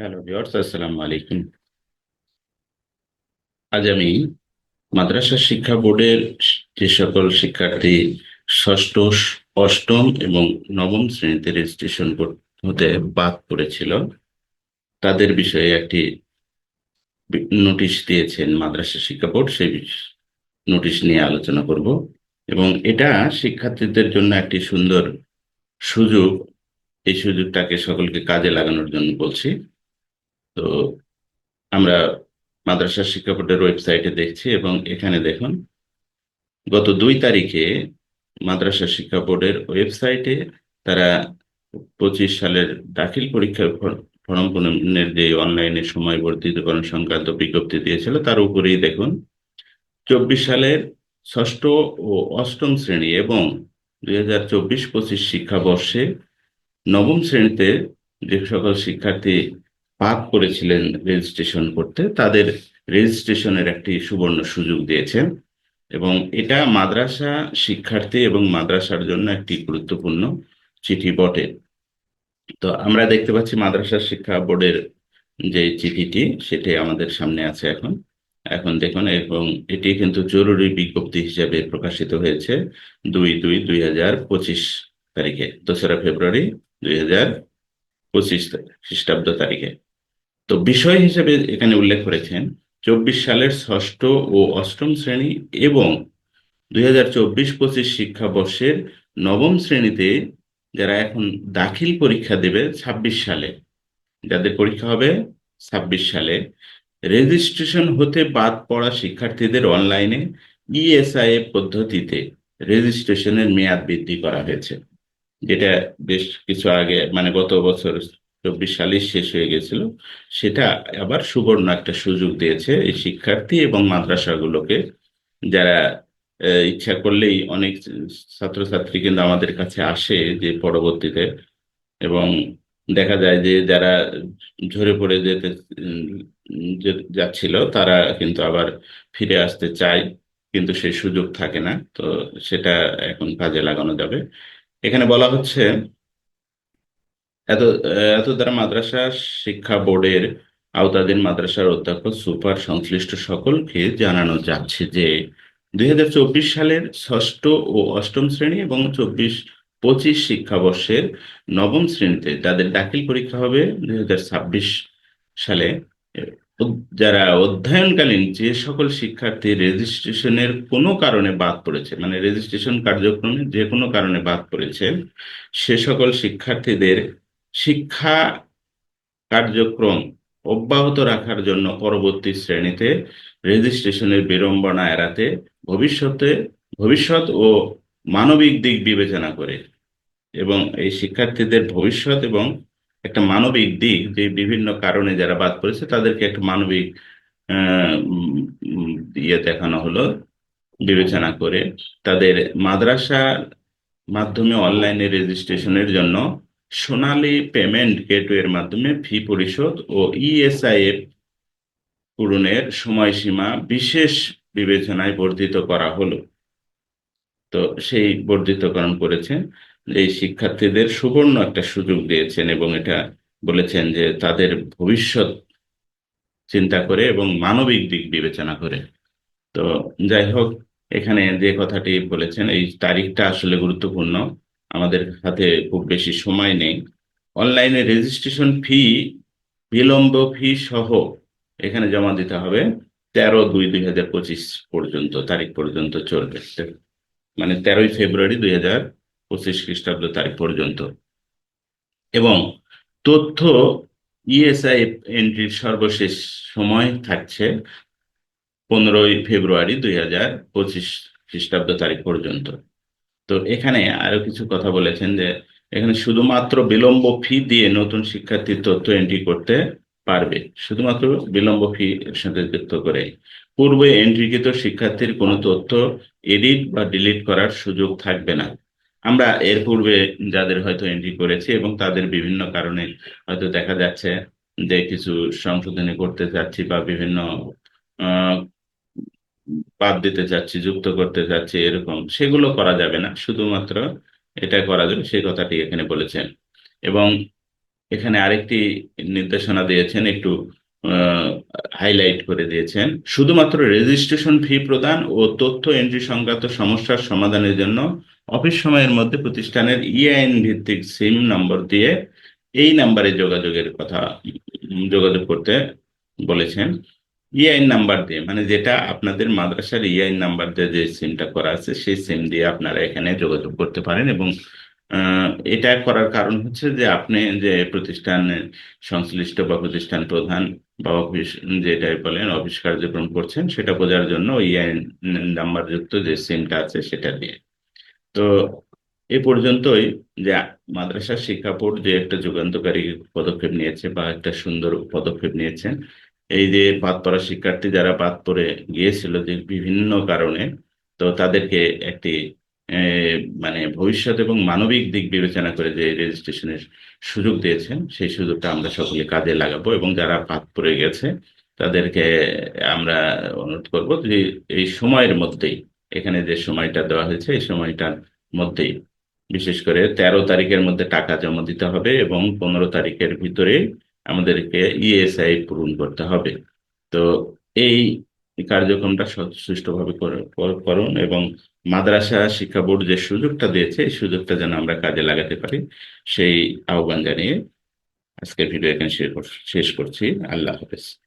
Hello viewers আসসালামু আলাইকুম আজ আমি মাদ্রাসা শিক্ষা বোর্ডের যে সকল শিক্ষার্থী ষষ্ঠ, অষ্টম এবং নবম শ্রেণীতে রেজিস্ট্রেশন হতে বাদ পড়েছিল, তাদের বিষয়ে একটি নোটিশ দিয়েছেন মাদ্রাসা শিক্ষা বোর্ড, সেই নোটিশ নিয়ে আলোচনা করব এবং এটা শিক্ষার্থীদের জন্য একটি সুন্দর সুযোগ, এই সুযোগটাকে সকলকে কাজে লাগানোর জন্য বলছি। তো আমরা মাদ্রাসা শিক্ষা বোর্ডের ওয়েবসাইটে দেখছি এবং এখানে দেখুন, গত দুই তারিখে মাদ্রাসা শিক্ষা বোর্ডের ওয়েবসাইটে তারা পঁচিশ সালের দাখিল পরীক্ষার ফর্ম পূরণের যে অনলাইনে সময় বর্ধিতকরণ সংক্রান্ত বিজ্ঞপ্তি দিয়েছিল, তার উপরেই দেখুন, চব্বিশ সালের ষষ্ঠ ও অষ্টম শ্রেণি এবং দুই হাজার চব্বিশ পঁচিশ শিক্ষাবর্ষে নবম শ্রেণীতে যে সকল শিক্ষার্থী পাক করেছিলেন রেজিস্ট্রেশন করতে, তাদের রেজিস্ট্রেশনের একটি সুবর্ণ সুযোগ দিয়েছেন। এবং এটা মাদ্রাসা শিক্ষার্থী এবং মাদ্রাসার জন্য একটি গুরুত্বপূর্ণ চিঠি বটে। তো আমরা দেখতে পাচ্ছি মাদ্রাসা শিক্ষা বোর্ডের যে চিঠিটি, সেটি আমাদের সামনে আছে এখন। এখন দেখুন, এবং এটি কিন্তু জরুরি বিজ্ঞপ্তি হিসেবে প্রকাশিত হয়েছে দুই দুই দুই হাজার পঁচিশ তারিখে, দোসরা ফেব্রুয়ারি দুই হাজার পঁচিশ খ্রিস্টাব্দ তারিখে। তো বিষয় হিসেবে এখানে উল্লেখ করেছেন, চব্বিশ সালের ষষ্ঠ ও অষ্টম শ্রেণি এবং দুই হাজার চব্বিশ পঁচিশ শিক্ষাবর্ষের নবম শ্রেণীতে যারা এখন দাখিল পরীক্ষা দেবে ছাব্বিশ সালে। যাদের পরীক্ষা হবে ছাব্বিশ সালে। রেজিস্ট্রেশন হতে বাদ পড়া শিক্ষার্থীদের অনলাইনে ইএসআই পদ্ধতিতে রেজিস্ট্রেশনের মেয়াদ বৃদ্ধি করা হয়েছে, যেটা বেশ কিছু আগে মানে গত বছর চব্বিশ সালে শেষ হয়ে গেছিল। সেটা আবার সুবর্ণ একটা সুযোগ দিয়েছে এই শিক্ষার্থী এবং মাদ্রাসাগুলোকে। যারা ইচ্ছা করলেই অনেক ছাত্রছাত্রী কিন্তু আমাদের কাছে আসে যে পরবর্তীতে। এবং দেখা যায় যে যারা ঝরে পড়ে যেতে যাচ্ছিল, তারা কিন্তু আবার ফিরে আসতে চায়, কিন্তু সেই সুযোগ থাকে না। তো সেটা এখন কাজে লাগানো যাবে। এখানে বলা হচ্ছে এত এত দ্বারা মাদ্রাসা শিক্ষা বোর্ডের আওতাধীন মাদ্রাসার অধ্যক্ষ সুপার, সংশ্লিষ্ট সকলকে জানানো যাচ্ছে যে দু হাজার চব্বিশ সালের ষষ্ঠ ও অষ্টম শ্রেণি এবং চব্বিশ, পঁচিশ শিক্ষাবর্ষের নবম শ্রেণীতে তাদের দাখিল পরীক্ষা হবে দুই হাজার ছাব্বিশ সালে। যারা অধ্যয়নকালীন যে সকল শিক্ষার্থী রেজিস্ট্রেশনের কোনো কারণে বাদ পড়েছে মানে রেজিস্ট্রেশন কার্যক্রমে যে কোনো কারণে বাদ পড়েছে, সে সকল শিক্ষার্থীদের শিক্ষা কার্যক্রম অব্যাহত রাখার জন্য পরবর্তী শ্রেণীতে রেজিস্ট্রেশনের বিড়ম্বনা এড়াতে ভবিষ্যতে, ভবিষ্যৎ ও মানবিক দিক বিবেচনা করে এবং এই শিক্ষার্থীদের ভবিষ্যৎ এবং একটা মানবিক দিক যে বিভিন্ন কারণে যারা বাদ পড়েছে তাদেরকে একটা মানবিক ইয়ে দেখানো হলো, বিবেচনা করে তাদের মাদ্রাসার মাধ্যমে অনলাইনে রেজিস্ট্রেশনের জন্য সোনালী পেমেন্ট গেটওয়ের মাধ্যমে ফি পরিশোধ ও ইএসআইএফ পূরণের সময়সীমা বিশেষ বিবেচনায় বর্ধিত করা হলো। তো সেই বর্ধিতকরণ করেছেন। এই শিক্ষার্থীদের সুবর্ণ একটা সুযোগ দিয়েছেন এবং এটা বলেছেন যে তাদের ভবিষ্যৎ চিন্তা করে এবং মানবিক দিক বিবেচনা করে। তো যাই হোক, এখানে যে কথাটি বলেছেন, এই তারিখটা আসলে গুরুত্বপূর্ণ। আমাদের হাতে খুব বেশি সময় নেই। অনলাইনে রেজিস্ট্রেশন ফি বিলম্ব ফি সহ এখানে জমা দিতে হবে। তেরো দুই দুই হাজার পঁচিশ পর্যন্ত, তারিখ পর্যন্ত চলবে। মানে তেরোই ফেব্রুয়ারি দুই হাজার পঁচিশ খ্রিস্টাব্দ তারিখ পর্যন্ত। এবং তথ্য ইএসআই এন্ট্রির সর্বশেষ সময় থাকছে পনেরোই ফেব্রুয়ারি দুই হাজার পঁচিশ খ্রিস্টাব্দ তারিখ পর্যন্ত। তো এখানে আরও কিছু কথা বলেছেন যে এখানে শুধুমাত্র বিলম্ব ফি দিয়ে নতুন শিক্ষার্থীর তথ্য এন্ট্রি করতে পারবে। শুধুমাত্র বিলম্ব ফি এর সাথে যুক্ত করে। পূর্বে এন্ট্রিকৃত শিক্ষার্থীর কোনো তথ্য এডিট বা ডিলিট করার সুযোগ থাকবে না। আমরা এর পূর্বে যাদের হয়তো এন্ট্রি করেছি এবং তাদের বিভিন্ন কারণে হয়তো দেখা যাচ্ছে যে কিছু সংশোধনী করতে চাচ্ছি বা বিভিন্ন বাদ দিতে চাচ্ছি, যুক্ত করতে চাচ্ছি, এরকম, সেগুলো করা যাবে না। শুধুমাত্র এটা করা যাবে, সেই কথাটি এখানে বলেছেন। এবং এখানে আরেকটি নির্দেশনা দিয়েছেন, একটু হাইলাইট করে দিয়েছেন। শুধুমাত্র রেজিস্ট্রেশন ফি প্রদান ও তথ্য এন্ট্রি সংক্রান্ত সমস্যার সমাধানের জন্য অফিস সময়ের মধ্যে প্রতিষ্ঠানের ইআইএন ভিত্তিক সিম নম্বর দিয়ে এই নাম্বারে যোগাযোগের কথা, যোগাযোগ করতে বলেছেন। ইআইএন নাম্বার দিয়ে মানে যেটা আপনাদের মাদ্রাসার ইআইএন নাম্বার দিয়ে যে সিমটা করা আছে, সেই সিম দিয়ে আপনারা এখানে যোগাযোগ করতে পারেন এবং এটা করার কারণ হচ্ছে যে আপনি যে প্রতিষ্ঠানের সংশ্লিষ্ট বা প্রতিষ্ঠান প্রধান বা অফিস যেটাই বলেন, অফিস কার্যক্রম করছেন, সেটা বোঝার জন্য ইআইএন নাম্বার যুক্ত যে সিমটা আছে সেটা দিয়ে। তো এ পর্যন্তই যে মাদ্রাসা শিক্ষা বোর্ড যে একটা যুগান্তকারী পদক্ষেপ নিয়েছে বা একটা সুন্দর পদক্ষেপ নিয়েছেন এই যে বাদ পড়া শিক্ষার্থী যারা বাদ পড়ে গিয়েছিল যে বিভিন্ন কারণে, তো তাদেরকে একটি মানে ভবিষ্যৎ এবং মানবিক দিক বিবেচনা করে যে রেজিস্ট্রেশনের সুযোগ দিয়েছেন, সেই সুযোগটা আমরা সকলে কাজে লাগাবো এবং যারা বাদ পড়ে গেছে, তাদেরকে আমরা অনুরোধ করব যে এই সময়ের মধ্যেই, এখানে যে সময়টা দেওয়া হয়েছে, এই সময়টার মধ্যেই, বিশেষ করে তেরো তারিখের মধ্যে টাকা জমা দিতে হবে এবং পনেরো তারিখের ভিতরে আমাদেরকে ইএসআই পূরণ করতে হবে। তো এই কার্যক্রমটা সুষ্ঠুভাবে কর- করুন এবং মাদ্রাসা শিক্ষা বোর্ড যে সুযোগটা দিয়েছে, এই সুযোগটা যেন আমরা কাজে লাগাতে পারি, সেই আহ্বান জানিয়ে আজকের ভিডিও এখানে শেষ করছি। আল্লাহ হাফেজ।